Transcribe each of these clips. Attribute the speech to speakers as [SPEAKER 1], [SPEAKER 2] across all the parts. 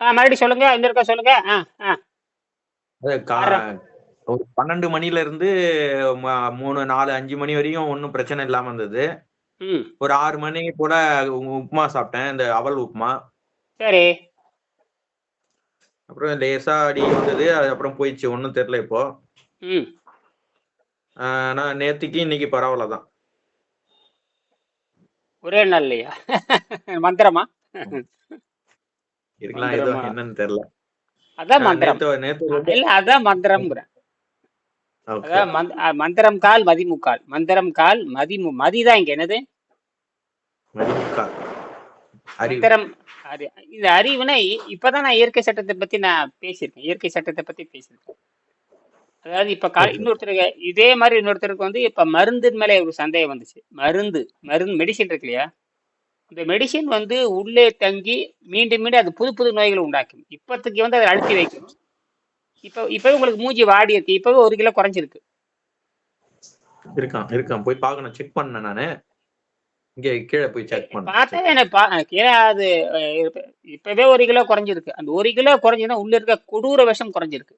[SPEAKER 1] மறுபடியும் சொல்லுங்க இந்த இருக்கா சொல்லுங்க.
[SPEAKER 2] ஒரு பன்னெண்டு மணில இருந்து மூணு நாலு அஞ்சு மணி வரையும் ஒன்றும் பிரச்சனை இல்லாம இருந்தது. ஒரு ஆறு மணி போல உப்புமா சாப்பிட்டேன் இந்த அவல் உப்புமா.
[SPEAKER 1] சரி.
[SPEAKER 2] அப்புறம் லேசா அடி வந்தது அது அப்புறம் போயிடுச்சு ஒன்றும் தெரியல இப்போ. நான் நேத்திக்கு இன்னைக்கு பரவாயில்ல தான்.
[SPEAKER 1] ஒரே நாள் இல்லையா மந்திரமா
[SPEAKER 2] இருக்கலாம். ஏதோ? என்னன்னு தெரியல.
[SPEAKER 1] அதான் மந்திரம். இல்ல அதான் மந்திரம்ங்கிறேன். மந்திரம் கால் மதிமுக்கால். மந்திரம் கால் மதிமு மதிதான் இங்க என்னது? மந்திரம் அறி இந்த அறிவுனா இப்பதான் நான் இயற்கை சட்டத்தை பத்தி நான் பேசியிருக்கேன். இயற்கை சட்டத்தை பத்தி பேசியிருக்கேன். அதாவது இப்ப கா. இன்னொருத்தருக்கு இதே மாதிரி இன்னொருத்தருக்கு வந்து இப்ப மருந்தின் மேலே ஒரு சந்தேகம் வந்துச்சு. மருந்து மருந்து மெடிசின் இருக்கு இல்லையா? இந்த மெடிசின் வந்து உள்ளே தங்கி மீண்டும் மீண்டும் அது புது புது நோய்களை உண்டாக்கும். இப்போதைக்கு வந்து அதை அழுத்தி வைக்கும் இப்போ இப்பவே உங்களுக்கு மூஞ்சி வாடி இருக்கு. இப்பவே ஒரு கிலோ குறைஞ்சிருக்கு.
[SPEAKER 2] இருக்கான் இருக்கான். போய் பார்க்கணும். செக் பண்ணேன் நானு. இங்க கீழே போய் செக் பண்ணேன்.
[SPEAKER 1] பார்த்தா எனக்கு கீழே அது இப்பவே ஒரு கிலோ குறைஞ்சிருக்கு. அந்த ஒரு கிலோ குறைஞ்சுன்னா உள்ள இருக்க கொடூர விஷம் குறைஞ்சிருக்கு.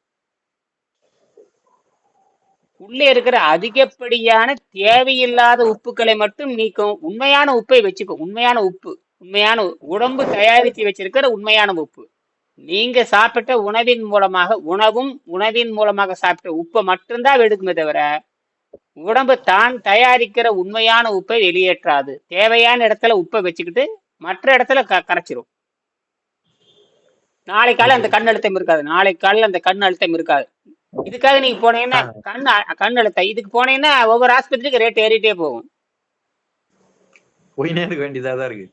[SPEAKER 1] உள்ளே இருக்கிற அதிகப்படியான தேவையில்லாத உப்புக்களை மட்டும் நீக்கும் உண்மையான உப்பை வச்சுக்கும் உண்மையான உப்பு. உண்மையான உடம்பு தயாரித்து வச்சிருக்கிற உண்மையான உப்பு. நீங்க சாப்பிட்ட உணவின் மூலமாக உணவும் உணவின் மூலமாக சாப்பிட்ட உப்பை மட்டும்தான் எடுக்குமே தவிர உடம்பு தான் தயாரிக்கிற உண்மையான உப்பை வெளியேற்றாது. தேவையான இடத்துல உப்பை வச்சுக்கிட்டு மற்ற இடத்துல க கரைச்சிரும். நாளை காலை அந்த கண் அழுத்தம் இருக்காது. நாளை காலையில் அந்த கண் அழுத்தம் இருக்காது. இதுக்காக நீங்க போனீங்கன்னா கண் கண் அழுத்தம். இதுக்கு போனீங்கன்னா ஒவ்வொரு ஆஸ்பத்திரிக்கு ரேட் ஏறிட்டே போகும்.
[SPEAKER 2] போயினே இருக்க வேண்டியதா தான் இருக்கு.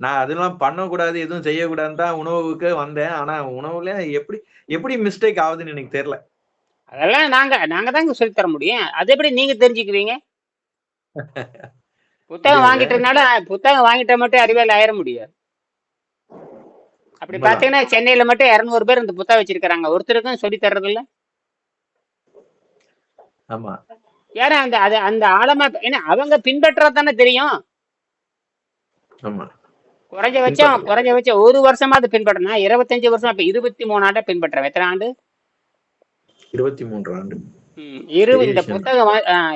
[SPEAKER 2] நான் அதெல்லாம் பண்ணக்கூடாது எதுவும் செய்யக்கூடாதுன்னு தான் உணவுக்கு வந்தேன். ஆனா உணவுல எப்படி எப்படி மிஸ்டேக் ஆகுதுன்னு எனக்கு தெரியல.
[SPEAKER 1] அதெல்லாம் நாங்க நாங்க தாங்க சொல்லித் தர முடியும். அது எப்படி நீங்க தெரிஞ்சுக்குவீங்க? புத்தகம் வாங்கிட்டதுனால புத்தகம் வாங்கிட்ட மட்டும் அறிவியல் ஆயிர முடியாது. அப்படி. பாத்தீங்கன்னா சென்னையில மட்டும் இருநூறு பேர் இந்த புத்தகம் வச்சிருக்காங்க ஒருத்தருக்கும் சொல்லி தர்றது இல்ல
[SPEAKER 2] ஆமா.
[SPEAKER 1] ஏன்னா அந்த அது அந்த ஆழமா ஏன்னா அவங்க பின்பற்றதானே தானே தெரியும்.
[SPEAKER 2] ஆமா.
[SPEAKER 1] குறைஞ்சபட்சம்
[SPEAKER 2] பின்பற்றணும்.
[SPEAKER 1] குறைஞ்சபட்சம் ஒரு வருஷமாவது பின்பற்றணும் நான் இருபத்தஞ்சு வருஷம் இப்ப இருபத்தி மூணு ஆண்டா பின்பற்றேன் எத்தனை ஆண்டு?
[SPEAKER 2] இருபத்தி மூன்று ஆண்டு
[SPEAKER 1] இரு இந்த. புத்தகம்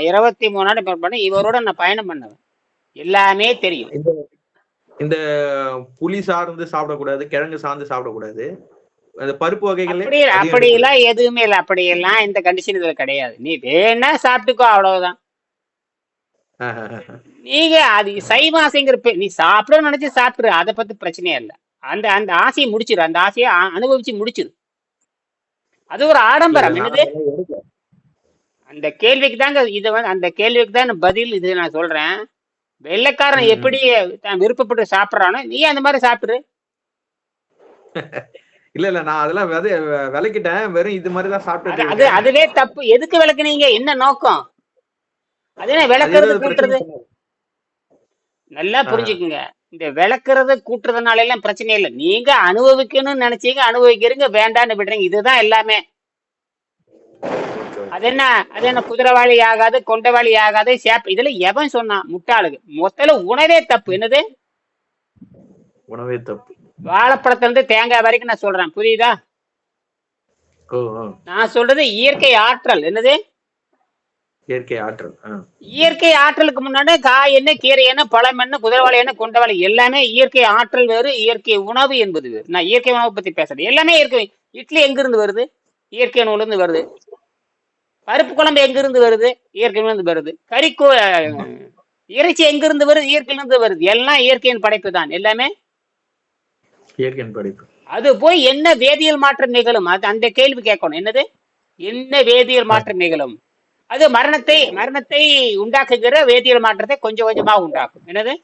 [SPEAKER 1] இருபத்தி மூணு ஆண்டு பின்பற்றேன். இவரோட நான் பயணம் பண்ணவன் எல்லாமே தெரியும்.
[SPEAKER 2] இந்த இந்த புளி சார்ந்து சாப்பிடக்கூடாது கிழங்கு சார்ந்து சாப்பிடக்கூடாது. அந்த பருப்பு வகைகள்
[SPEAKER 1] அப்படி அப்படியெல்லாம் எதுவுமே இல்லை அப்படியெல்லாம் இந்த கண்டிஷன் இதுல கிடையாது. நீ வேணா சாப்பிட்டுக்கோ அவ்வளவுதான். நீங்க அது சைவாசைங்கிற நீ சாப்பிடணும்னு நினைச்சு சாப்பிடு அதை பத்தி பிரச்சனையே இல்லை. அந்த அந்த ஆசையை முடிச்சிரு அந்த ஆசையை அனுபவிச்சு முடிச்சிரு. அது ஒரு ஆடம்பரம் என்னது? அந்த கேள்விக்கு தாங்க இது வந்து அந்த கேள்விக்கு தான் பதில் இது நான் சொல்றேன். வெள்ளைக்காரன். எப்படி விருப்பப்பட்டு சாப்பிட்றானோ நீ அந்த மாதிரி சாப்பிடு.
[SPEAKER 2] இல்ல இல்ல நான் அதெல்லாம் விதை விளக்கிட்டேன் வெறும் இது மாதிரி தான் சாப்பிட்டு
[SPEAKER 1] அது அதுவே தப்பு. எதுக்கு விளக்குனீங்க? என்ன நோக்கம்? அது விளக்குறது கூட்டுறது. நல்லா புரிஞ்சுக்குங்க. இந்த விளக்குறது கூட்டுறதுனால எல்லாம் பிரச்சனை இல்லை. நீங்க அனுபவிக்கணும்னு நினைச்சீங்க அனுபவிக்கிறீங்க வேண்டான்னு விடுறீங்க. இதுதான் எல்லாமே. அது என்ன? அது என்ன குதிரைவாளி ஆகாது கொண்டவாளி ஆகாது சேப் இதுல எவன் சொன்னான்? முட்டாளுக்கு மொத்தல உணவே தப்பு. என்னது?
[SPEAKER 2] உணவே தப்பு.
[SPEAKER 1] வாழைப்பழத்துல இருந்து தேங்காய் வரைக்கும் நான் சொல்றேன். புரியுதா. நான் சொல்றது இயற்கை ஆற்றல். என்னது?
[SPEAKER 2] இயற்கை ஆற்றல்.
[SPEAKER 1] இயற்கை ஆற்றலுக்கு முன்னாடி காய் என்ன கீரை என்ன பழம் என்ன குதிரைவாளி என்ன கொண்டவாளி எல்லாமே இயற்கை ஆற்றல் வேறு இயற்கை உணவு என்பது வேறு. நான் இயற்கை உணவு பத்தி பேசுறேன் எல்லாமே இயற்கை. இட்லி எங்க இருந்து வருது? இயற்கை உணவுல இருந்து வருது. பருப்பு குழம்பு எங்க இருந்து வருது? இயற்கை இருந்து வருது. கறி கு- இறைச்சி எங்க இருந்து வருது? இயற்கையில இருந்து வருது. எல்லாம் இயற்கையின் படைப்பு தான். எல்லாமே
[SPEAKER 2] இயற்கையின் படைப்பு.
[SPEAKER 1] அது போய் என்ன வேதியியல் மாற்றம் நிகழும்? அது அந்த கேள்வி கேட்கணும். என்னது? என்ன வேதியியல் மாற்றம் நிகழும்? அது மரணத்தை மரணத்தை உண்டாக்குகிற வேதியியல் மாற்றத்தை கொஞ்சம் கொஞ்சமா உண்டாக்கும். என்னது?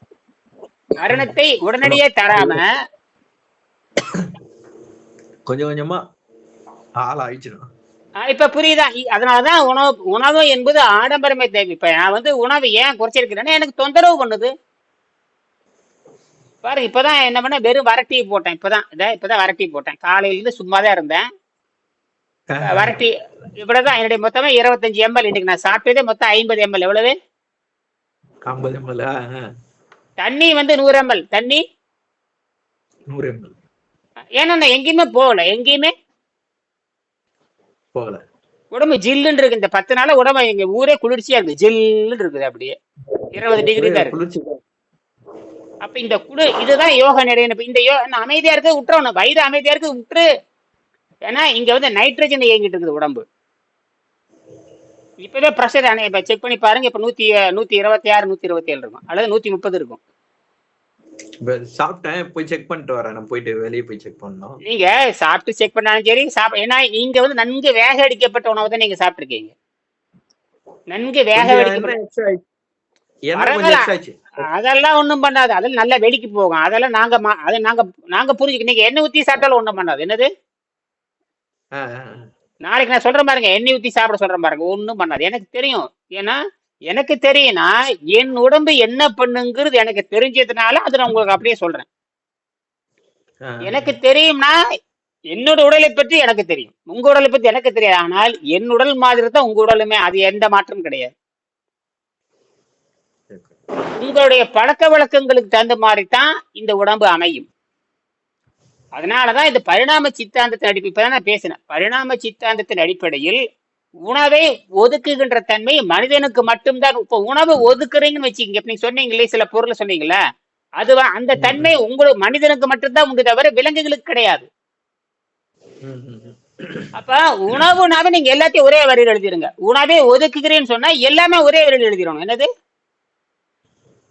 [SPEAKER 1] மரணத்தை உடனடியே தராம
[SPEAKER 2] கொஞ்சம் கொஞ்சமா ஆள் ஆயிடுச்சிடும்
[SPEAKER 1] இப்ப புரியுதா? அதனாலதான் உணவு உணவு என்பது ஆடம்பரமே தேவை. இப்ப நான் வந்து உணவு ஏன் குறைச்சிருக்கிறேன்னா எனக்கு தொந்தரவு பண்ணுது. பாருங்க இப்பதான் என்ன பண்ண வெறும் வரட்டி போட்டேன் இப்பதான். இதை இப்பதான் வரட்டி போட்டேன். காலையில இருந்து சும்மா தான் இருந்தேன் வரட்டி இவ்வளவுதான். என்னுடைய மொத்தமே இருபத்தஞ்சு எம்எல் இன்னைக்கு நான் சாப்பிட்டதே மொத்தம் ஐம்பது எம்எல் எவ்வளவு?
[SPEAKER 2] ஐம்பது எம்எல்
[SPEAKER 1] தண்ணி வந்து நூறு எம்எல் தண்ணி?
[SPEAKER 2] நூறு எம்எல்
[SPEAKER 1] ஏன்னா நான் எங்கேயுமே போகல. எங்கேயுமே?
[SPEAKER 2] போகல.
[SPEAKER 1] உடம்பு ஜில்லுன்னு இருக்கு. இந்த பத்து நாளா உடம்பு எங்க ஊரே குளிர்ச்சியா இருக்கு. ஜில்லுன்னு இருக்குது அப்படியே. இருபது டிகிரி தான் இருக்கு. அப்ப இந்த குளிர் இதுதான் யோகா நிறைய இந்த யோ அமைதியா இருக்க விட்டுறணும் வயிறு அமைதியா இருக்கு விட்டுரு ஏன்னா இங்க வந்து நைட்ரஜன் இயங்கிட்டு இருக்குது உடம்பு. இப்பவே ப்ரெஷர் இப்ப செக் பண்ணி பாருங்க இப்ப நூத்தி நூத்தி இருபத்தி ஆறு நூத்தி இருபத்தி ஏழு இருக்கும். அல்லது நூத்தி முப்பது இருக்கும்.
[SPEAKER 2] சாப்பிட்டேன் போய் செக் பண்ணிட்டு வரேன். நான் போயிட்டு வெளியே போய் செக் பண்ணணும்.
[SPEAKER 1] நீங்க சாப்பிட்டு செக் பண்ணாலும் சரி சாப்பிட ஏன்னா நீங்க வந்து நன்கு வேக அடிக்கப்பட்ட உணவை தான் நீங்க சாப்பிட்டுருக்கீங்க. நன்கு வேக அடிக்கப்பட்ட அதெல்லாம் ஒண்ணும் பண்ணாது. அதெல்லாம் நல்லா வெடிக்கு போகும். அதெல்லாம் நாங்க அதை நாங்க நாங்க புரிஞ்சுக்க நீங்க எண்ணெய் ஊத்தி சாப்பிட்டாலும் ஒண்ணும் பண்ணாது. என்னது. நாளைக்கு நான் சொல்றேன் பாருங்க எண்ணெய் ஊத்தி சாப்பிட சொல்றேன் பாருங்க. ஒண்ணும் பண்ணாது. எனக்கு தெரியும். ஏன்னா எனக்கு தெரியும்னா என் உடம்பு என்ன பண்ணுங்கிறது எனக்கு தெரிஞ்சதுனால அதை நான் உங்களுக்கு அப்படியே சொல்றேன். எனக்கு தெரியும்னா என்னோட உடலை பற்றி எனக்கு தெரியும். உங்க உடலை பத்தி எனக்கு தெரியாது. ஆனால் என் உடல் மாதிரி தான் உங்க உடலுமே. அது எந்த மாற்றமும் கிடையாது. உங்களுடைய பழக்க வழக்கங்களுக்கு தகுந்த மாதிரி தான் இந்த உடம்பு அமையும். அதனாலதான் இந்த பரிணாம சித்தாந்தத்தின் அடிப்படை இப்பதான் நான் பேசினேன். பரிணாம சித்தாந்தத்தின் அடிப்படையில் உணவை ஒதுக்குகின்ற தன்மை மனிதனுக்கு மட்டும்தான். இப்ப உணவு ஒதுக்குறீங்கன்னு வச்சுக்கீங்க. நீங்க சொன்னீங்களே சில பொருளை சொன்னீங்கல்ல? அது அந்த தன்மை உங்களுக்கு மனிதனுக்கு மட்டும்தான் உண்டு தவிர விலங்குகளுக்கு கிடையாது. அப்ப உணவுனாவே நீங்க எல்லாத்தையும் ஒரே வரியில் எழுதிருங்க. உணவை ஒதுக்குகிறேன்னு சொன்னா எல்லாமே ஒரே வரியில் எழுதிடணும் என்னது?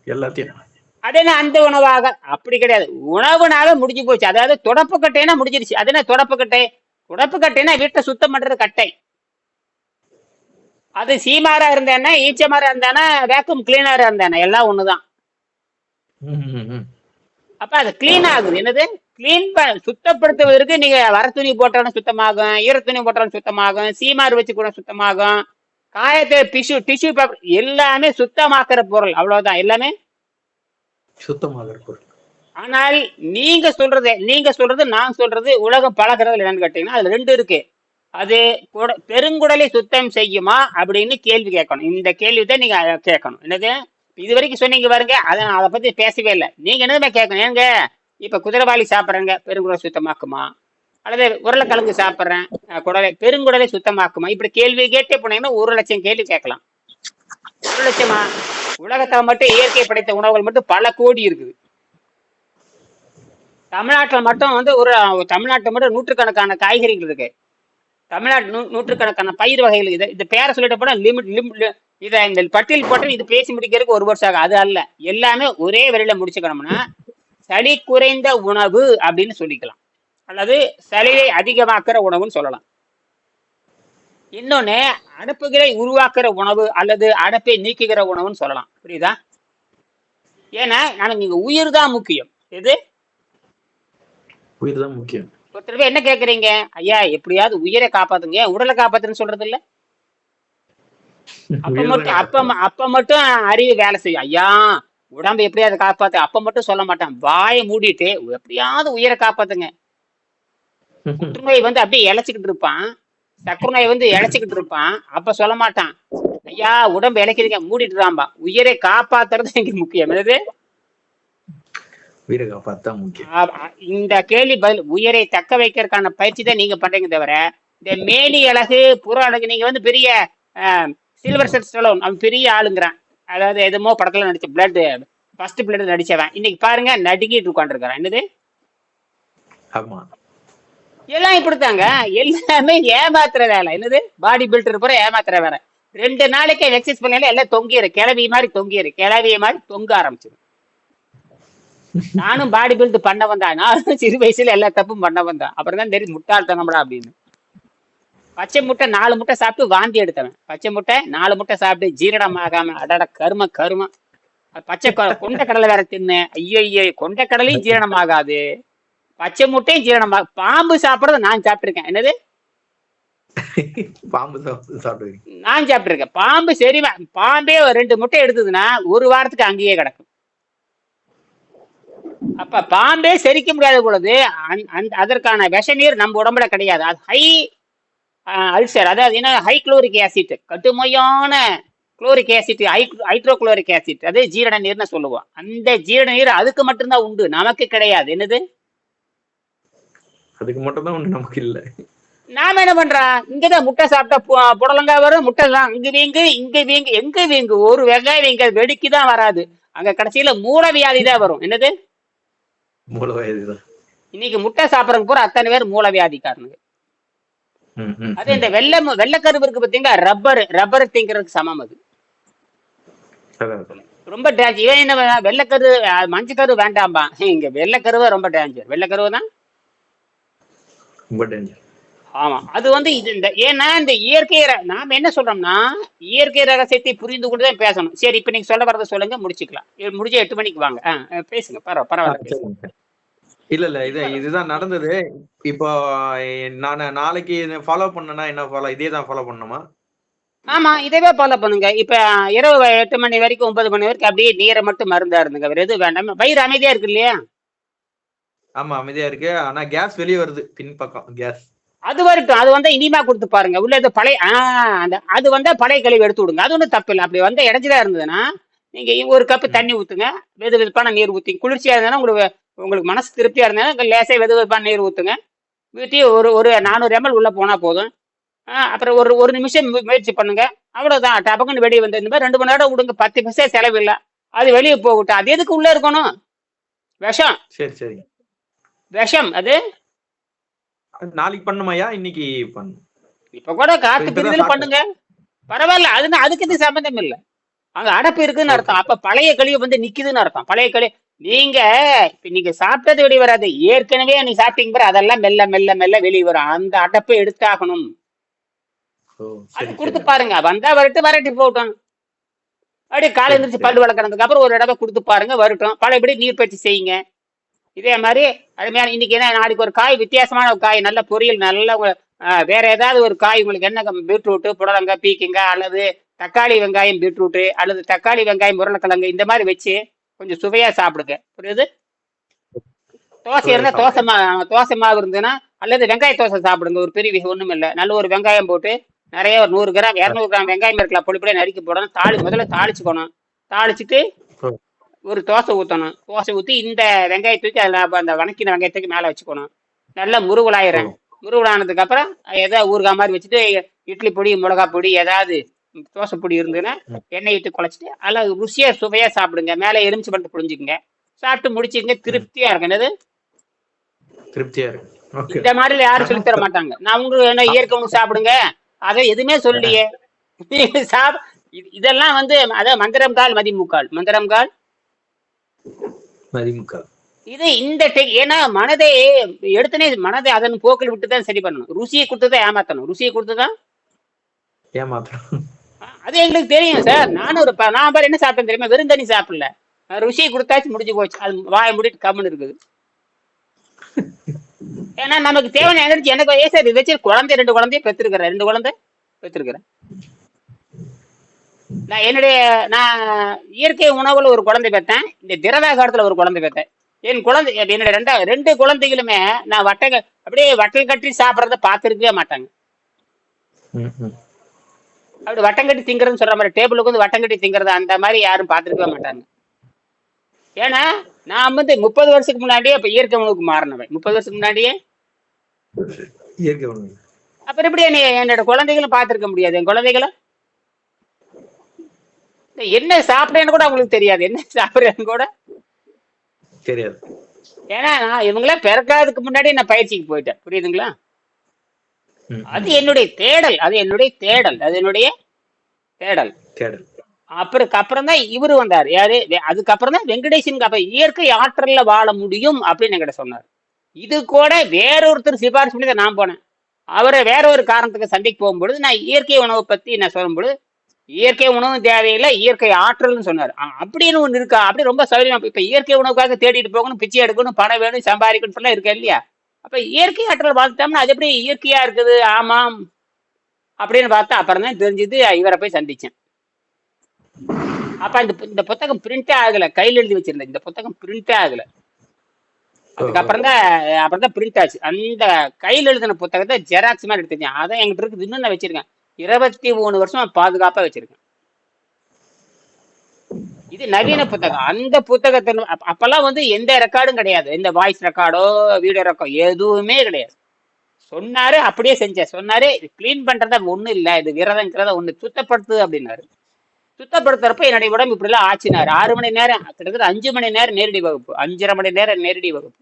[SPEAKER 2] எல்லாத்தையும்.
[SPEAKER 1] அது என்ன அந்த உணவாக? அப்படி கிடையாது. உணவுனாவே முடிஞ்சு போச்சு. அதாவது தொடப்பு கட்டைனா முடிஞ்சிருச்சு. அது என்ன தொடப்பு கட்டை? தொடப்பு கட்டைனா வீட்டை சுத்தம் பண்றது கட்டை. அது சீமாரா இருந்தானே ஈச்சமாரா இருந்தானே வேக்யூம் கிளீனரா இருந்தானே? எல்லாம் ஒண்ணுதான். அப்ப அது கிளீன் ஆகுது. என்னது? கிளீன் சுத்தப்படுத்துவதற்கு நீங்க வர துணி போட்டாலும் சுத்தமாகும் ஈர துணி போட்டாலும் சுத்தமாகும் சீமார் வச்சு கூட சுத்தமாகும். காயத்தை டிஷ்யூ டிஷ்யூ பேப்பர் எல்லாமே சுத்தமாக்குற பொருள். அவ்வளவுதான். எல்லாமே?
[SPEAKER 2] சுத்தமாக பொருள்.
[SPEAKER 1] ஆனால் நீங்க சொல்றது நீங்க சொல்றது நான் சொல்றது உலகம் பழகிறது என்னன்னு கேட்டீங்கன்னா அதுல ரெண்டு இருக்கு. அது குட- பெருங்குடலை சுத்தம் செய்யுமா அப்படின்னு கேள்வி கேட்கணும். இந்த கேள்வி தான் நீங்க கேட்கணும். என்னது? இது வரைக்கும் சொன்னீங்க பாருங்க. அதை நான் அதை பத்தி பேசவே இல்லை. நீங்க என்னதுமே கேட்கணும். ஏங்க? இப்ப குதிரைவாளி சாப்பிட்றேங்க. பெருங்குடலை சுத்தமாக்குமா? அல்லது உருளைக்கிழங்கு சாப்பிட்றேன். குடலை பெருங்குடலை சுத்தமாக்குமா? இப்படி கேள்வி கேட்டே போனீங்கன்னா ஒரு லட்சம் கேள்வி கேட்கலாம். ஒரு லட்சமா? உலகத்தில் மட்டும் இயற்கை படைத்த உணவுகள் மட்டும் பல கோடி இருக்குது. தமிழ்நாட்டில் மட்டும் வந்து ஒரு தமிழ்நாட்டில் மட்டும் நூற்றுக்கணக்கான காய்கறிகள் இருக்கு. தமிழ்நாட்டு நூ நூற்றுக்கணக்கான பயிர் வகைகள் இது இந்த பேரை சொல்லிட்டு போனா லிமிட் லிமிட் இதை இந்த பட்டியல் போட்டு இது பேசி முடிக்கிறதுக்கு ஒரு வருஷம் ஆகும். அது அல்ல. எல்லாமே ஒரே வரையில முடிச்சுக்கணும்னா சளி குறைந்த உணவு அப்படின்னு சொல்லிக்கலாம். அல்லது சளியை அதிகமாக்குற உணவுன்னு சொல்லலாம். இன்னொன்னு அனுப்புகளை உருவாக்குற உணவு அல்லது அடப்பை நீக்குகிற உணவுன்னு சொல்லலாம். புரியுதா? ஏன்னா எனக்கு இங்க உயிர் தான் முக்கியம். எது?
[SPEAKER 2] உயிர் தான் முக்கியம்.
[SPEAKER 1] ஒருத்தர் என்ன கேக்குறீங்க? ஐயா எப்படியாவது உயிரை காப்பாத்துங்க. ஏன் உடலை காப்பாத்துன்னு சொல்றது இல்ல? அப்ப மட்டும் அப்ப அப்ப மட்டும் அறிவு வேலை செய்யும். ஐயா உடம்பு எப்படியாவது காப்பாத்து. அப்ப மட்டும் சொல்ல மாட்டான். வாயை மூடிட்டு எப்படியாவது உயிரை காப்பாத்துங்க. புற்றுநோய் வந்து அப்படியே இழைச்சிக்கிட்டு இருப்பான். சக்கரை நோய் வந்து இழைச்சிக்கிட்டு இருப்பான். அப்ப சொல்ல மாட்டான். ஐயா உடம்பு இழைக்கிறீங்க மூடிட்டுறான்பா உயிரை காப்பாத்துறது இங்க முக்கியம். என்னது?
[SPEAKER 2] உயிரை காப்பாத்தா முக்கியம்.
[SPEAKER 1] இந்த கேள்வி பதில் உயிரை தக்க வைக்கிறதுக்கான பயிற்சி தான் நீங்க பண்றீங்க தவிர இந்த மேலி அழகு புற அழகு நீங்க வந்து பெரிய சில்வர் செட் ஸ்டலோன் அவன் பெரிய ஆளுங்கிறான். அதாவது எதுமோ படத்துல நடிச்ச பிளட் ஃபர்ஸ்ட் பிளட் நடிச்சவன். இன்னைக்கு பாருங்க நடுங்கிட்டு உட்காந்துருக்கான் என்னது?
[SPEAKER 2] ஆமா.
[SPEAKER 1] எல்லாம் இப்படித்தாங்க. எல்லாமே ஏமாத்துற வேலை. என்னது? பாடி பில்டர் பூரா ஏமாத்துற வேலை. ரெண்டு நாளைக்கு எக்ஸசைஸ் பண்ணல எல்லாம் தொங்கிரு. கிளவி மாதிரி தொங்கிரு. கிளவிய மாதிரி தொங்க ஆரம்பிச்சிடும் நானும் பாடி பில்ட் பண்ண வந்தேன் நானும் சிறு வயசுல எல்லா தப்பும் பண்ண வந்தேன் அப்புறம் தான் தெரியும் முட்டாள்தனம்டா அப்படின்னு. பச்சை முட்டை நாலு முட்டை சாப்பிட்டு வாந்தி எடுத்தவன். பச்சை முட்டை நாலு முட்டை சாப்பிட்டு ஜீரணம் ஆகாம அடட கரும கரும பச்சை கொண்ட கடலை வேற தின்னு. ஐயோ ஐயோ கொண்டைக்கடலையும் ஜீரணம் ஆகாது. பச்சை முட்டையும் ஜீரணம் பாம்பு சாப்பிடுறத நான் சாப்பிட்டிருக்கேன் என்னது?
[SPEAKER 2] பாம்பு சாப்பிட்டு
[SPEAKER 1] நான் சாப்பிட்டிருக்கேன் பாம்பு சரி பாம்பே ஒரு ரெண்டு முட்டை எடுத்ததுன்னா ஒரு வாரத்துக்கு அங்கேயே கிடக்கும். அப்ப பாம்பே செரிக்க முடியாத பொழுது அதற்கான விஷ நீர் நம்ம உடம்புல கிடையாது. அது ஹை அல்சர் அதாவது என்ன? ஹை குளோரிக் ஆசிட் கடுமையான குளோரிக் ஆசிட் ஹை ஹைட்ரோ குளோரிக் ஆசிட் அது ஜீரண நீர்னு சொல்லுவோம். அந்த ஜீரண நீர் அதுக்கு மட்டும்தான் உண்டு. நமக்கு கிடையாது. என்னது?
[SPEAKER 2] அதுக்கு மட்டும் தான் ஒண்ணு நமக்கு இல்ல.
[SPEAKER 1] நாம என்ன பண்றோம் இங்கதான் முட்டை சாப்பிட்டா பு- புடலங்காய் வரும் முட்டை தான் இங்க வீங்கு இங்க வீங்கு எங்க வீங்கு? ஒரு வெங்காயம் வீங்க வெடிக்கு தான் வராது. அங்க கடைசியில மூல வியாதி தான் வரும். என்னது?
[SPEAKER 2] மூல வயதுதான்.
[SPEAKER 1] இன்னைக்கு முட்டை சாப்பிடறதுக்கு பூரா அத்தனை பேர் மூல வியாதிக்காரனுங்க. அது இந்த வெள்ளை வெள்ளைக்கருவு இருக்கு பாத்தீங்களா? ரப்பர் ரப்பர் திங்கிறதுக்கு சமம் அது. ரொம்ப டேஞ்சர் இவன் என்ன வெள்ளைக்கரு மஞ்சக்கரு வேண்டாம்பா இங்க வெள்ளைக்கருவை ரொம்ப டேஞ்சர் வெள்ளைக்கருவு தான்
[SPEAKER 2] ரொம்ப டேஞ்சர்
[SPEAKER 1] ஆமா அது வந்து இது இந்த ஏன்னா இந்த இயற்கை நாம என்ன சொல்றோம்னா இயற்கை ரகசியத்தை புரிந்து கொண்டு தான் பேசணும். சரி இப்ப நீங்க சொல்ல வரதை சொல்லுங்க முடிச்சுக்கலாம். முடிஞ்ச எட்டு மணிக்கு வாங்க. பேசுங்க பரவாயில்ல பரவாயில்ல.
[SPEAKER 2] இல்ல இல்ல இது இதுதான் நடந்தது. இப்போ நான் நாளைக்கு ஃபாலோ பண்ணனா என்ன ஃபாலோ இதே தான் ஃபாலோ பண்ணணுமா
[SPEAKER 1] ஆமா இதவே ஃபாலோ பண்ணுங்க. இப்ப இரவு எட்டு மணி வரைக்கும் ஒன்பது மணி வரைக்கும் அப்படியே நீரை மட்டும் மருந்தா இருந்துங்க. வேற எதுவும் வேண்டாம். வயிறு அமைதியா இருக்கு இல்லையா?
[SPEAKER 2] ஆமா அமைதியா இருக்கு. ஆனா கேஸ் வெளியே வருது. பின் பக்கம் கேஸ்
[SPEAKER 1] அது வரட்டும். அது வந்தா இனிமா கொடுத்து பாருங்க. உள்ள இது பழைய ஆ அந்த அது வந்தா பழைய கழிவு எடுத்து விடுங்க. அது ஒன்றும் தப்பு இல்லை அப்படி வந்தா இடைஞ்சலா இருந்ததுன்னா நீங்க ஒரு கப்பு தண்ணி ஊத்துங்க. வெது வெதுப்பான நீர் ஊத்தி குளிர்ச்சியா இருந்தாலும் உங்களுக்கு உங்களுக்கு மனசு திருப்தியா இருந்தாலும் லேசா வெது வெதுப்பான நீர் ஊத்துங்க. ஊற்றி ஒரு ஒரு நானூறு எம்எல் உள்ள போனா போதும். அப்புறம் ஒரு ஒரு நிமிஷம் முயற்சி பண்ணுங்க. அவ்வளவுதான். டபக்குன்னு வெளியே வந்து இந்த மாதிரி ரெண்டு மணி நேரம் விடுங்க. பத்து பைசா செலவில்லை. அது வெளியே போகட்டும். அது எதுக்கு உள்ள இருக்கணும்? விஷம்.
[SPEAKER 2] சரி சரி.
[SPEAKER 1] விஷம் அது?
[SPEAKER 2] நாளைக்கு பண்ணுமாயா இன்னைக்கு பண்ணு.
[SPEAKER 1] இப்ப கூட காத்து பிரிதல் பண்ணுங்க. பரவாயில்ல அது அதுக்கு இது சம்பந்தம் இல்ல. அங்க அடப்பு இருக்குன்னு அர்த்தம். அப்ப பழைய கழிவு வந்து நிக்குதுன்னு அர்த்தம். பழைய கழிவு நீங்க இப்ப நீங்க சாப்பிட்டது வெளியே வராது. ஏற்கனவே நீ சாப்பிட்டீங்க பாரு அதெல்லாம் மெல்ல மெல்ல மெல்ல வெளியே வரும். அந்த அடப்பை எடுத்தாகணும். அது கொடுத்து பாருங்க. வந்தா வரட்டும் வரட்டி போகட்டும். அப்படியே காலை எழுந்திரிச்சு. பல்லு வளர்க்கறதுக்கு அப்புறம் ஒரு தடவை கொடுத்து பாருங்க வரட்டும். பழையபடி நீர் பயிற்சி செய்யுங்க. இதே மாதிரி அருமையான இன்னைக்கு என்ன நாளைக்கு ஒரு காய் வித்தியாசமான ஒரு காய் நல்ல பொரியல் நல்ல வேற ஏதாவது ஒரு காய் உங்களுக்கு என்ன பீட்ரூட் புடலங்காய் பீக்கிங்காய் அல்லது தக்காளி வெங்காயம் பீட்ரூட் அல்லது தக்காளி வெங்காயம் உருளைக்கிழங்கு இந்த மாதிரி வச்சு கொஞ்சம் சுவையா சாப்பிடுங்க. புரியுது? தோசை இருந்தா
[SPEAKER 2] சுவையா
[SPEAKER 1] தோசை மா தோசை மாவு இருந்ததுன்னா அல்லது வெங்காய தோசை சாப்பிடுங்க ஒரு பெரிய விஷயம் ஒண்ணும் இல்லை நல்ல ஒரு வெங்காயம் போட்டு நிறைய ஒரு நூறு கிராம் இரநூறு கிராம் வெங்காயம் இருக்கலாம் பொடி பொடியா நறுக்கி போடணும் தாளி முதல்ல தாளிச்சுக்கணும். தாளிச்சுட்டு. ஒரு தோசை ஊற்றணும் தோசை ஊற்றி இந்த வெங்காயத்தை தூக்கி அதில் அந்த வணக்கின வெங்காயத்துக்கு மேலே வச்சுக்கணும். நல்லா முருகுலாயிரம் முருகுலானதுக்கு அப்புறம் ஏதோ ஊறுகாய் மாதிரி வச்சுட்டு இட்லி பொடி மிளகா பொடி ஏதாவது தோசை பொடி இருந்ததுன்னா எண்ணெய் விட்டு குழச்சிட்டு அதில் ருசியா சுவையா சாப்பிடுங்க. மேலே எலுமிச்சு பழத்தை புழிஞ்சுக்குங்க. சாப்பிட்டு முடிச்சுங்க திருப்தியா இருக்கும். என்னது?
[SPEAKER 2] திருப்தியா இருக்கு
[SPEAKER 1] இந்த மாதிரி யாரும் சொல்லித் தர மாட்டாங்க. நான் உங்களுக்கு என்ன இயற்கை உணவு சாப்பிடுங்க? அதை எதுவுமே இது- இதெல்லாம் வந்து அதான் மந்திரம் கால் மதிமுக்கால். மந்திரம் கால்
[SPEAKER 2] மதிமுக.
[SPEAKER 1] இது இந்த ஏன்னா மனதை எடுத்தனே மனதை அதன் போக்கில் விட்டு தான் சரி பண்ணணும். ருசியை கொடுத்து தான் ஏமாத்தணும். ருசியை கொடுத்து தான்
[SPEAKER 2] ஏமாத்திரம்
[SPEAKER 1] அது எங்களுக்கு தெரியும் சார். நானும் ஒரு நான் பாரு என்ன சாப்பிட்டேன் தெரியுமா? வெறும் தண்ணி சாப்பிடல ருசியை கொடுத்தாச்சு முடிஞ்சு போச்சு. அது வாயை முடிட்டு கம்முன்னு இருக்குது. ஏன்னா நமக்கு தேவையான எனர்ஜி எனக்கு ஏ சார் இது வச்சு குழந்தை ரெண்டு குழந்தைய பெற்றிருக்கிறேன். ரெண்டு குழந்தை பெற்றிருக்கிறேன். நான் என்னுடைய நான் இயற்கை உணவுல ஒரு குழந்தை பெற்றேன் இந்த திரவாகாரத்துல ஒரு குழந்தை பெற்றேன் என் குழந்தை என்னுடைய ரெண்டா ரெண்டு குழந்தைகளுமே நான் வட்டை அப்படியே வட்டல் கட்டி சாப்பிட்றத பார்த்துருக்கவே மாட்டாங்க. அப்படி வட்டம் கட்டி திங்கிறதுன்னு சொல்ற மாதிரி டேபிளுக்கு வந்து வட்டம் கட்டி திங்கிறது அந்த மாதிரி யாரும் பார்த்துருக்கவே மாட்டாங்க. ஏன்னா நான் வந்து முப்பது வருஷத்துக்கு முன்னாடியே இப்ப இயற்கை உணவுக்கு மாறினவன். முப்பது வருஷத்துக்கு முன்னாடியே?
[SPEAKER 2] இயற்கை உணவு.
[SPEAKER 1] அப்புறம் எப்படி என்னை என்னோட குழந்தைகளும் பார்த்துருக்க முடியாது? என் குழந்தைகளை என்ன சாப்பிட்றேன்னு கூட அவங்களுக்கு தெரியாது. என்ன சாப்பிட்றேன்னு கூட?
[SPEAKER 2] தெரியாது.
[SPEAKER 1] ஏன்னா நான் இவங்கள பிறக்காததுக்கு முன்னாடி நான் பயிற்சிக்கு போயிட்டேன். புரியுதுங்களா. அது என்னுடைய தேடல். அது என்னுடைய தேடல். அது என்னுடைய தேடல்.
[SPEAKER 2] தேடல்.
[SPEAKER 1] அப்புறம் அப்புறம் தான் இவரு வந்தார். யாரு? அதுக்கப்புறம் தான் வெங்கடேசனுக்கு அப்ப இயற்கை ஆற்றல்ல வாழ முடியும் அப்படின்னு என்கிட்ட சொன்னார். இது கூட வேறொருத்தர் சிபாரிசு பண்ணி தான் நான் போனேன். அவரை வேற ஒரு காரணத்துக்கு சண்டைக்கு போகும்பொழுது நான் இயற்கை உணவை பத்தி நான் சொல்லும்பொழுது இயற்கை உணவும் தேவையில்லை இயற்கை ஆற்றல்னு சொன்னார். அ, அப்படின்னு ஒன்று இருக்கா? அப்படி ரொம்ப சௌகரியம் இப்ப இயற்கை உணவுக்காக தேடிட்டு போகணும் பிச்சை எடுக்கணும் பணம் வேணும் சம்பாதிக்கணும் எல்லாம் இருக்கா இல்லையா? அப்ப இயற்கை ஆற்றல் வாழ்த்தோம்னா அது எப்படி இயற்கையா இருக்குது? ஆமாம். அப்படின்னு பார்த்தா அப்புறம் தான் தெரிஞ்சது இவரை போய் சந்திச்சேன். அப்ப இந்த இந்த புத்தகம் பிரிண்டே ஆகல கையில எழுதி வச்சிருந்தேன். இந்த புத்தகம் பிரிண்டே ஆகல. அதுக்கப்புறம் தான் அப்புறம் தான் பிரிண்ட் ஆச்சு. அந்த கையில் எழுதின புத்தகத்தை ஜெராக்ஸ் மாதிரி எடுத்துச்சேன் அதான் எங்கிட்ட இருக்குது. இன்னும் நான் வச்சிருக்கேன். இருபத்தி மூணு வருஷமா பாதுகாப்பா வச்சிருக்கேன். இது நவீன புத்தகம். அந்த புத்தகத்தை அப்ப- அப்பெல்லாம் வந்து எந்த ரெக்கார்டும் கிடையாது. எந்த வாய்ஸ் ரெக்கார்டோ வீடியோ ரெக்கார்டோ எதுவுமே கிடையாது. சொன்னாரு அப்படியே செஞ்சேன் சொன்னாரு இது க்ளீன் பண்றதா ஒண்ணும் இல்ல இது விரதங்கிறத ஒண்ணு சுத்தப்படுத்து அப்படின்னாரு. சுத்தப்படுத்துறப்ப என்னுடைய உடம்பு இப்படி எல்லாம் ஆச்சினாரு. ஆறு மணி நேரம் கிட்டத்தட்ட அஞ்சு மணி நேரம் நேரடி வகுப்பு அஞ்சரை மணி நேரம் நேரடி வகுப்பு.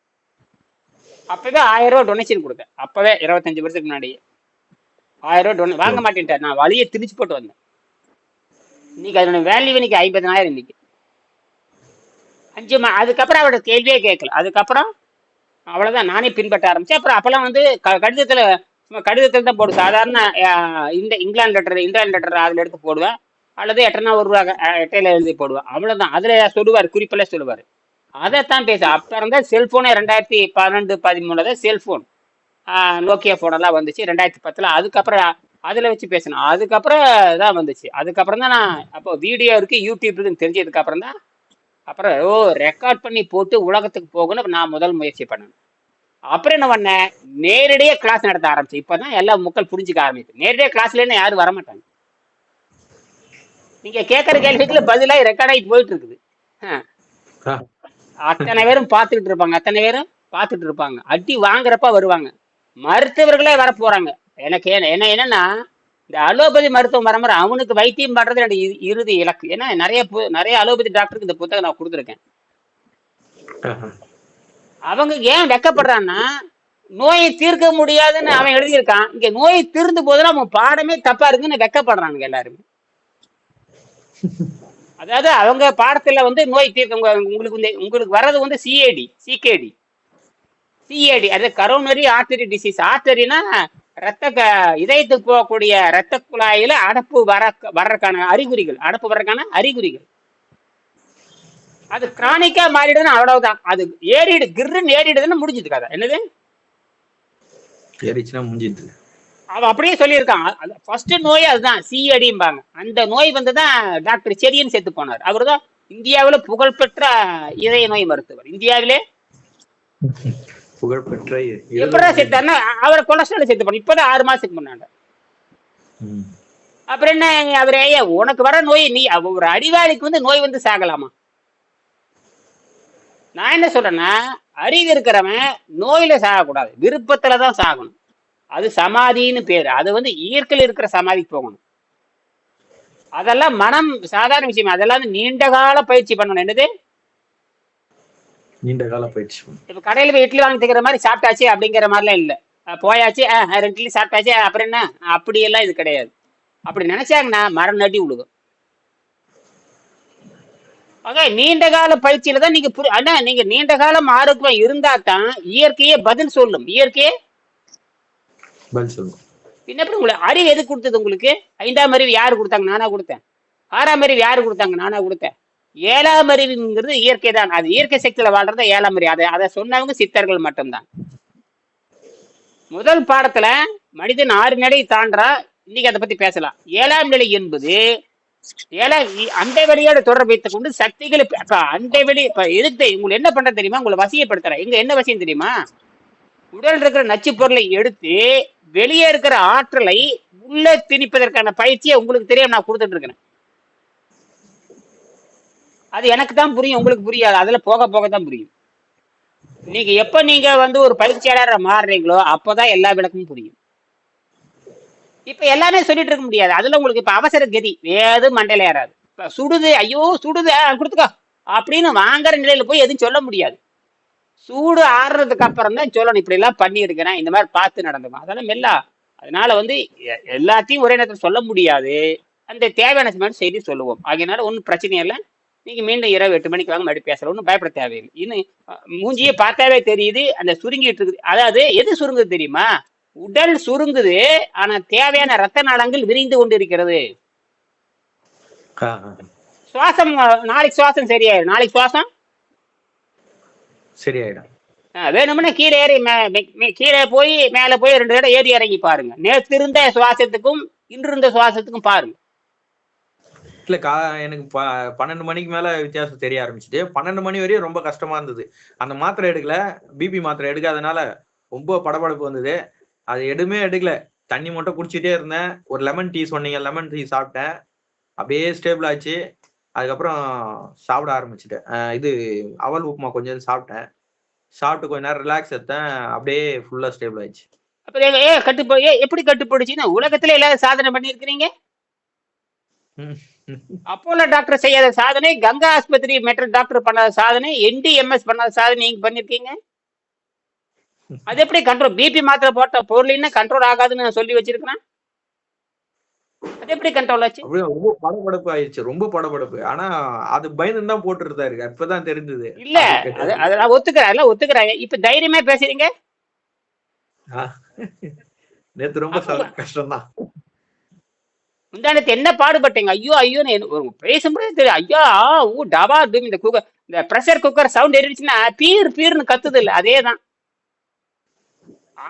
[SPEAKER 1] அப்பவே ஆயிரம் ரூபாய் டொனேஷன் கொடுத்தேன். அப்பவே இருபத்தஞ்சு வருஷத்துக்கு முன்னாடியே. ஆயிரம் ரூபாய் டொனே வாங்க மாட்டேன்ட்டேன் நான் வழியை திணிச்சு போட்டு வந்தேன். இன்னைக்கு அதோட வேல்யூ இன்னைக்கு ஐம்பதனாயிரம் இன்னைக்கு. அஞ்சு மா அதுக்கப்புறம் அவரோட கேள்வியே கேட்கல. அதுக்கப்புறம் அவ்வளவுதான். நானே பின்பற்ற ஆரம்பிச்சேன். அப்புறம் அப்பெல்லாம் வந்து க- கடிதத்துல சும்மா கடிதத்தில் தான் போடு சாதாரண இந்த இங்கிலாந்து லெட்டர் இங்கிலாந்து லெட்டர் அதில் எடுத்து போடுவேன். அல்லது எட்டனா ஒரு ரூபா எட்டையில எழுதி போடுவேன். அவ்வளவுதான். அதுல சொல்லுவார் குறிப்பெல்லாம் சொல்லுவார். அதைத்தான் பேச அப்ப இருந்தா செல்போனே ரெண்டாயிரத்தி பன்னெண்டு பதிமூணுல தான் செல்போன் நோக்கியா போனெல்லாம் வந்துச்சு. ரெண்டாயிரத்தி பத்துல அதுக்கப்புறம் அதுல வச்சு பேசணும் அதுக்கப்புறம் தான் வந்துச்சு. அதுக்கப்புறம் தான் நான் அப்போ வீடியோ இருக்கு யூடியூப் இருக்குன்னு தெரிஞ்சதுக்கு அப்புறம் தான் அப்புறம் ஓ ரெக்கார்ட் பண்ணி போட்டு உலகத்துக்கு போகணும்னு நான் முதல் முயற்சி பண்ணேன். அப்புறம் என்ன பண்ணேன்? நேரடியாக கிளாஸ் நடத்த ஆரம்பிச்சேன். இப்பதான் எல்லா மக்கள் புரிஞ்சுக்க ஆரம்பிச்சு நேரடியாக கிளாஸ்ல யாரும் வரமாட்டாங்க நீங்க கேட்கற கேள்விக்குள்ள பதிலாக ரெக்கார்ட் ஆகி போயிட்டு இருக்குது. அத்தனை பேரும் பார்த்துக்கிட்டு இருப்பாங்க. அத்தனை பேரும் பார்த்துட்டு இருப்பாங்க. அடி வாங்குறப்ப வருவாங்க. மருத்துவர்களே வர போறாங்க எனக்கு என்ன என்ன என்னன்னா இந்த அலோபதி மருத்துவம் வர மாதிரி அவனுக்கு வைத்தியம் பண்றது என்னோட இறு- இறுதி இலக்கு. ஏன்னா நிறைய நிறைய அலோபதி டாக்டருக்கு இந்த புத்தகம் நான் கொடுத்துருக்கேன். அவங்க ஏன் வெக்கப்படுறான்னா நோயை தீர்க்க முடியாதுன்னு அவன் எழுதியிருக்கான். இங்க நோயை தீர்ந்து போதுன்னா அவன் பாடமே தப்பா இருக்குன்னு வெக்கப்படுறானுங்க எல்லாருமே. அதாவது அவங்க பாடத்துல வந்து நோய் தீர்க்க உங்க- உங்களுக்கு வந்து உங்களுக்கு வர்றது வந்து சிஏடி சிகேடி சிஏடி அது கரோனரி ஆர்டரி டிசீஸ் ஆர்டரினா ரத்த க- இதயத்துக்கு போகக்கூடிய ரத்த குழாயில அடப்பு வர வர்றதுக்கான அறிகுறிகள் அடப்பு வர்றதுக்கான அறிகுறிகள். அது கிரானிக்கா மாறிடுதுன்னா அவ்வளவுதான். அது ஏறிடு கிர்ன்னு ஏறிடுதுன்னு முடிஞ்சது கதை. என்னது?
[SPEAKER 2] ஏறிச்சுன்னா முடிஞ்சிது.
[SPEAKER 1] அவன் அப்படியே சொல்லியிருக்கான். ஃபர்ஸ்ட் நோய் அதுதான் சிஏடிம்பாங்க அந்த நோய் வந்து தான் டாக்டர் செரியன் செத்து போனார். அவர் தான் இந்தியாவில் புகழ்பெற்ற இதய நோய் மருத்துவர். இந்தியாவிலே?
[SPEAKER 2] புகழ்பெற்ற
[SPEAKER 1] எப்படா செத்தாருன்னா அவர் கொலஸ்ட்ரால் இப்பதான் ஆறு மாசத்துக்கு முன்னாடி
[SPEAKER 2] ம்.
[SPEAKER 1] அப்புறம் என்ன அவர் ஐயா உனக்கு வர நோய் நீ ஒரு அடிவாளிக்கு வந்து நோய் வந்து சாகலாமா? நான் என்ன சொல்றேன்னா அறிவு இருக்கிறவன் நோயில சாகக்கூடாது. விருப்பத்துல தான் சாகணும். அது சமாதின்னு பேரு. அது வந்து இயற்கையில் இருக்கிற சமாதிக்கு போகணும். அதெல்லாம் மனம் சாதாரண விஷயம். அதெல்லாம் நீண்ட கால பயிற்சி பண்ணணும். என்னது?
[SPEAKER 2] நீண்ட கால பயிற்சி
[SPEAKER 1] இப்ப கடையில போய் இட்லி வாங்கி திக்கிற மாதிரி சாப்பிட்டாச்சு அப்படிங்கிற மாதிரிலாம் இல்ல. போயாச்சு ரெண்டு இட்லி சாப்பிட்டாச்சு அப்புறம் என்ன? அப்படி எல்லாம் இது கிடையாது. அப்படி நினைச்சாங்கன்னா மரம் நட்டி விழுகும். ஓகே நீண்ட கால பயிற்சியில தான் நீங்க புரி- அண்ணா நீங்க நீண்ட காலம் ஆரோக்கியம் இருந்தா தான் இயற்கையே பதில் சொல்லும். இயற்கையே?
[SPEAKER 2] பதில் சொல்லுங்க
[SPEAKER 1] பின்ன உங்களுக்கு அறிவு எது கொடுத்தது உங்களுக்கு? ஐந்தாம் அறிவு யாரு கொடுத்தாங்க? நானா கொடுத்தேன். ஆறாம் அறிவு யாரு கொடுத்தாங்க? நானா கொடுத்தேன். ஏழாம் அறிவுங்கிறது இயற்கை தான் அது இயற்கை சக்தியில வாழ்றது ஏழாம் அறிவு. அதை அதை சொன்னவங்க சித்தர்கள் மட்டும்தான். முதல் பாடத்துல மனிதன் ஆறு நிலை தாண்டா இன்னைக்கு அதை பத்தி பேசலாம். ஏழாம் நிலை என்பது ஏழாம் அண்டை வெளியோட தொடர்பு வைத்துக் கொண்டு சக்திகளை இப்ப அண்டை வெளி இப்ப எதுக்கு உங்களுக்கு என்ன பண்ற தெரியுமா? உங்களை வசியப்படுத்துறேன் எங்க என்ன வசியம் தெரியுமா? உடல் இருக்கிற நச்சு பொருளை எடுத்து வெளியே இருக்கிற ஆற்றலை உள்ள திணிப்பதற்கான பயிற்சியை உங்களுக்கு தெரியும் நான் கொடுத்துட்டு இருக்கிறேன். அது எனக்கு தான் புரியும் உங்களுக்கு புரியாது. அதுல போக போக தான் புரியும். நீங்க எப்ப நீங்க வந்து ஒரு பயிற்சியாளரை மாறுறீங்களோ அப்பதான் எல்லா விளக்கமும் புரியும். இப்ப எல்லாமே சொல்லிட்டு இருக்க முடியாது. அதுல உங்களுக்கு இப்ப அவசர கதி. ஏது மண்டையில ஏறாது. இப்ப சுடுது ஐயோ சுடுது கொடுத்துக்கோ. அப்படின்னு வாங்குற நிலையில போய் எதுவும் சொல்ல முடியாது. சூடு ஆறுறதுக்கு அப்புறம் தான் சொல்லணும். இப்படி எல்லாம் பண்ணியிருக்கிறேன். இந்த மாதிரி பார்த்து நடந்துக்கும் அதெல்லாம் மெல்லா. அதனால வந்து எல்லாத்தையும் ஒரே நேரத்தில் சொல்ல முடியாது. அந்த தேவையான செய்தி சொல்லுவோம். ஆகையினால ஒன்றும் பிரச்சனை இல்லை. நீங்க மீண்டும் இரவு எட்டு மணிக்கு வாங்க மறுபடியும் பேசலாம். ஒன்றும் பயப்பட தேவையில்லை. இன்னும் மூஞ்சியே பார்த்தாவே தெரியுது அந்த சுருங்கிட்டு இருக்குது. அதாவது எது சுருங்குது தெரியுமா? உடல் சுருங்குது ஆனா தேவையான ரத்த நாளங்கள் விரிந்து கொண்டு இருக்கிறது. சுவாசம் நாளைக்கு சுவாசம் சரியாயிடும் நாளைக்கு சுவாசம்?
[SPEAKER 2] சரியாயிடும்.
[SPEAKER 1] வேணும்னா கீழே ஏறி கீழே போய் மேலே போய் ரெண்டு இடம் ஏறி இறங்கி பாருங்க. நேற்று இருந்த சுவாசத்துக்கும் இன்று இருந்த சுவாசத்துக்கும் பாருங்க.
[SPEAKER 2] இல்ல கா எனக்கு ப- பன்னெண்டு மணிக்கு மேல வித்தியாசம் தெரிய ஆரம்பிச்சுட்டு பன்னெண்டு மணி வரையும் ரொம்ப கஷ்டமா இருந்தது. அந்த மாத்திரை எடுக்கல. பிபி மாத்திரை எடுக்காதனால ரொம்ப படபடப்பு வந்தது. அது எதுவுமே எடுக்கல. தண்ணி மட்டும் குடிச்சிட்டே இருந்தேன். ஒரு லெமன் டீ சொன்னீங்க லெமன் டீ சாப்பிட்டேன். அப்படியே ஸ்டேபிள் ஆச்சு. அதுக்கப்புறம் சாப்பிட ஆரம்பிச்சிட்டேன். இது அவல் உப்புமா கொஞ்சம் சாப்பிட்டேன். சாப்பிட்டு கொஞ்ச நேரம் ரிலாக்ஸ் எடுத்தேன். அப்படியே ஃபுல்லா ஸ்டேபிள் ஆயிடுச்சு.
[SPEAKER 1] அப்புறம் ஏ கட்டுப்போ எப்படி கட்டுப்படுச்சுன்னா உலகத்துல எல்லாரும் சாதனை பண்ணியிருக்கிறீங்க? அப்போலோ டாக்டர் செய்யாத சாதனை கங்கா ஆஸ்பத்திரி மெட்ரல் டாக்டர் பண்ணாத சாதனை என்டிஎம்எஸ் பண்ணாத சாதனை நீங்க பண்ணிருக்கீங்க? அது எப்படி கண்ட்ரோல் பிபி மாத்திரை போட்ட பொருளின்னா கண்ட்ரோல் ஆகாதுன்னு நான் சொல்லி வச்சிருக்கிறேன்? அது எப்படி கண்ட்ரோல் ஆச்சு?
[SPEAKER 2] ரொம்ப படபடப்பு ஆயிடுச்சு ரொம்ப படபடப்பு. ஆனா அது பயந்து தான் போட்டு இருந்தாரு இப்பதான் தெரிஞ்சது
[SPEAKER 1] இல்ல அது அதை நான் ஒத்துக்கிறேன் அதெல்லாம் ஒத்துக்கிறேன். இப்ப தைரியமா பேசுறீங்க?
[SPEAKER 2] நேத்து ரொம்ப கஷ்டம் தான்
[SPEAKER 1] முந்தானத்து என்ன பாடுபட்டீங்க? ஐயோ ஒரு பேசும்போது தெரியும் ஐயா ஊ டபா டும் இந்த குக்கர் இந்த ப்ரெஷர் குக்கர் சவுண்ட் ஏறிடுச்சுன்னா பீர் பீர்னு கத்துது இல்ல. அதே தான்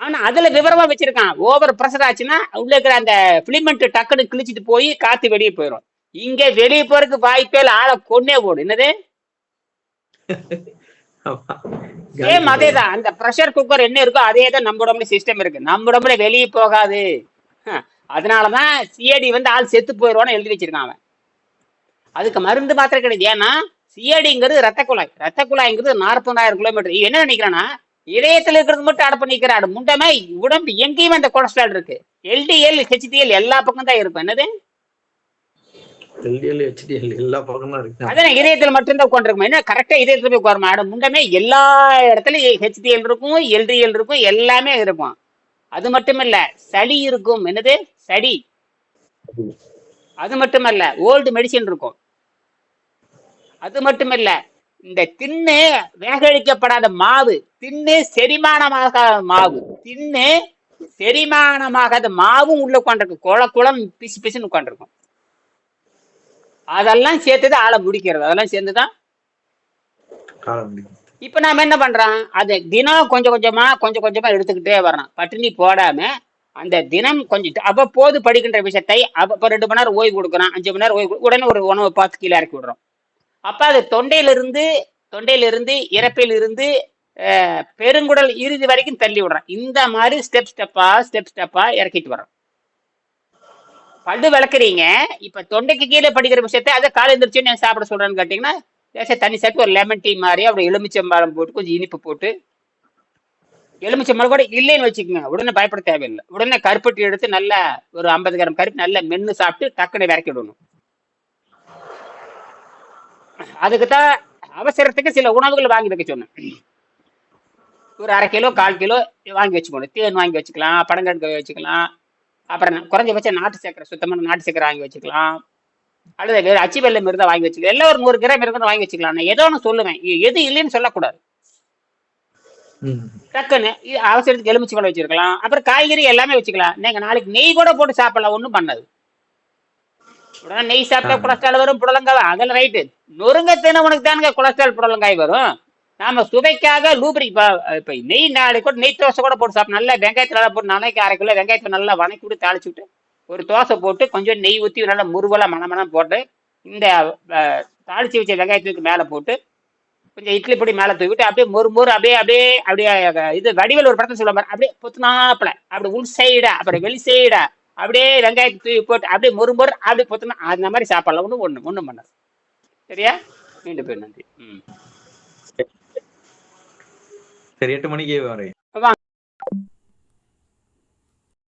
[SPEAKER 1] ஆனா அதுல விவரமா வச்சிருக்கான். ஓவர் ப்ரெஷர் ஆச்சுன்னா உள்ள இருக்கிற அந்த பிலிமெண்ட் டக்குன்னு கிழிச்சிட்டு போய் காத்து வெளியே போயிடும் இங்க வெளியே போறதுக்கு வாய்ப்பே ஆளை கொன்னே போடும் என்னது. சேம் அதே தான் அந்த ப்ரெஷர் குக்கர் என்ன இருக்கோ அதே தான் நம்ம உடம்புல சிஸ்டம் இருக்கு. நம்ம உடம்புல வெளியே போகாது. அதனாலதான் சிஏடி வந்து ஆள் செத்து போயிடுவான்னு எழுதி வச்சிருக்கான் அவன். அதுக்கு மருந்து மாத்திரம் கிடையாது. ஏன்னா சிஏடிங்கிறது ரத்த குழாய். ரத்த குழாய்ங்கிறது நாற்பதாயிரம் கிலோமீட்டர். என்ன நினைக்கிறான்னா இதயத்துல இருக்கிறது மட்டும் அடப்பு நிக்கிறாரு முண்டமே உடம்பு எங்கேயுமே அந்த கொலஸ்ட்ரால் இருக்கு. எல்டிஎல் ஹெச்டிஎல் எல்லா பக்கம் தான் இருக்கும். என்னது?
[SPEAKER 2] HDL எல்லா பக்கமும் இருக்கு.
[SPEAKER 1] அதான் இதயத்துல மட்டும்தான் உட்காந்துருக்கும் என்ன கரெக்டா இதயத்துல போய் உட்காருமா? அட முண்டமே எல்லா இடத்துலயும் ஹெச்டிஎல் இருக்கும் எல்டிஎல் இருக்கும் எல்லாமே இருக்கும். அது மட்டுமல்ல சளி இருக்கும். என்னது? சளி அது மட்டுமல்ல ஓல்டு மெடிசின் இருக்கும். அது மட்டுமல்ல இந்த தின்னு வேகழிக்கப்படாத மாவு தின்னு செரிமானமாகாத மாவு தின்னு செரிமானமாகாத மாவும் உள்ள உட்காந்துருக்கு குள குளம் பிசு பிசுன்னு உட்காந்துருக்கும் அதெல்லாம் சேர்த்துதான் ஆளை முடிக்கிறது. அதெல்லாம் சேர்ந்துதான். இப்ப நாம என்ன பண்றோம்? அது தினம் கொஞ்சம் கொஞ்சமா கொஞ்சம் கொஞ்சமா எடுத்துக்கிட்டே வர்றோம் பட்டினி போடாம அந்த தினம் கொஞ்சம் அவ்வப்போது படிக்கின்ற விஷயத்தை அப்ப ரெண்டு மணி நேரம் ஓய்வு கொடுக்குறோம் அஞ்சு மணி நேரம் ஓய்வு உடனே ஒரு உணவை பார்த்து கீழே இறக்கி விடுறோம். அப்ப அது தொண்டையிலிருந்து தொண்டையிலிருந்து இறப்பிலிருந்து பெருங்குடல் இறுதி வரைக்கும் தள்ளி விடுறோம். இந்த மாதிரி ஸ்டெப் ஸ்டெப்பா ஸ்டெப் ஸ்டெப்பா இறக்கிட்டு வரோம் பல்லு விளக்குறீங்க இப்ப தொண்டைக்கு கீழே படிக்கிற விஷயத்த அதை காலை எந்திரிச்சு நான் சாப்பிட சொல்றேன்னு கேட்டீங்கன்னா தனி தண்ணி சேர்த்து ஒரு லெமன் டீ மாதிரி அப்படி எலுமிச்சம்பழம் போட்டு கொஞ்சம் இனிப்பு போட்டு எலுமிச்சம்பழம் கூட இல்லைன்னு வச்சுக்கோங்க. உடனே பயப்பட தேவையில்லை. உடனே கருப்பட்டி எடுத்து நல்லா ஒரு ஐம்பது கிராம் கருப்பு நல்லா மென்னு சாப்பிட்டு டக்குன்னு விறக்கி விடணும். அதுக்கு தான் அவசரத்துக்கு சில உணவுகள் வாங்கி வைக்க சொன்னேன். ஒரு அரை கிலோ கால் கிலோ வாங்கி வச்சுக்கணும். தேன் வாங்கி வச்சுக்கலாம் பனங்கற்கண்டு வச்சுக்கலாம். அப்புறம் நா- குறைஞ்சபட்சம் நாட்டு சக்கரை சுத்தமான நாட்டு சக்கரை வாங்கி வச்சுக்கலாம். அல்லது வேறு அச்சு வெள்ளம் இருந்தால் வாங்கி வச்சுக்கலாம். எல்லாம் ஒரு நூறு கிராம் இருந்தால் வாங்கி வச்சுக்கலாம். நான் ஏதோ ஒன்று சொல்லுவேன். எது இல்லைன்னு சொல்லக்கூடாது. டக்குன்னு இது அவசரத்துக்கு எலுமிச்சி பழம் வச்சிருக்கலாம். அப்புறம் காய்கறி எல்லாமே வச்சுக்கலாம். நீங்க நாளைக்கு நெய் கூட போட்டு சாப்பிடலாம். ஒன்றும் பண்ணாது. உடனே நெய் சாப்பிட்டா. கொலஸ்ட்ரால் வரும் புடலங்காய் அதெல்லாம் ரைட்டு நொறுங்க தினவனுக்கு தானுங்க கொலஸ்ட்ரால் புடலங்காய் வரும். நாம சுவைக்காக லூபரி இப்போ நெய் நாளைக்கு கூட நெய் தோசை கூட போட்டு சாப்பிடும் நல்லா வெங்காயத்தில் நல்லா போட்டு நாளைக்கு அரை கிலோ வெங்காயத்தை நல்லா வணக்கி விட்டு தாளிச்சு விட்டு ஒரு தோசை போட்டு கொஞ்சம் நெய் ஊற்றி நல்லா முருவலா மணமணம் போட்டு இந்த தாளிச்சு வச்ச வெங்காயத்துக்கு மேலே போட்டு கொஞ்சம் இட்லி பொடி மேலே தூக்கிட்டு அப்படியே மொறு மொறு அப்படியே அப்படியே அப்படியே இது வடிவேல் ஒரு படத்தை சொல்ல மாதிரி அப்படியே பொத்துனாப்புல. அப்படி உள் சைடா அப்புறம் வெளி சைடா அப்படியே வெங்காயத்தை தூக்கி போட்டு அப்படியே மொறு மொறு அப்படியே பொத்துனா அந்த மாதிரி சாப்பாடலாம். ஒன்றும் ஒன்று ஒன்றும் பண்ணாது. சரியா? மீண்டும் போய் நன்றி. ம்.
[SPEAKER 2] சரி எட்டு மணிக்கு வரேன்.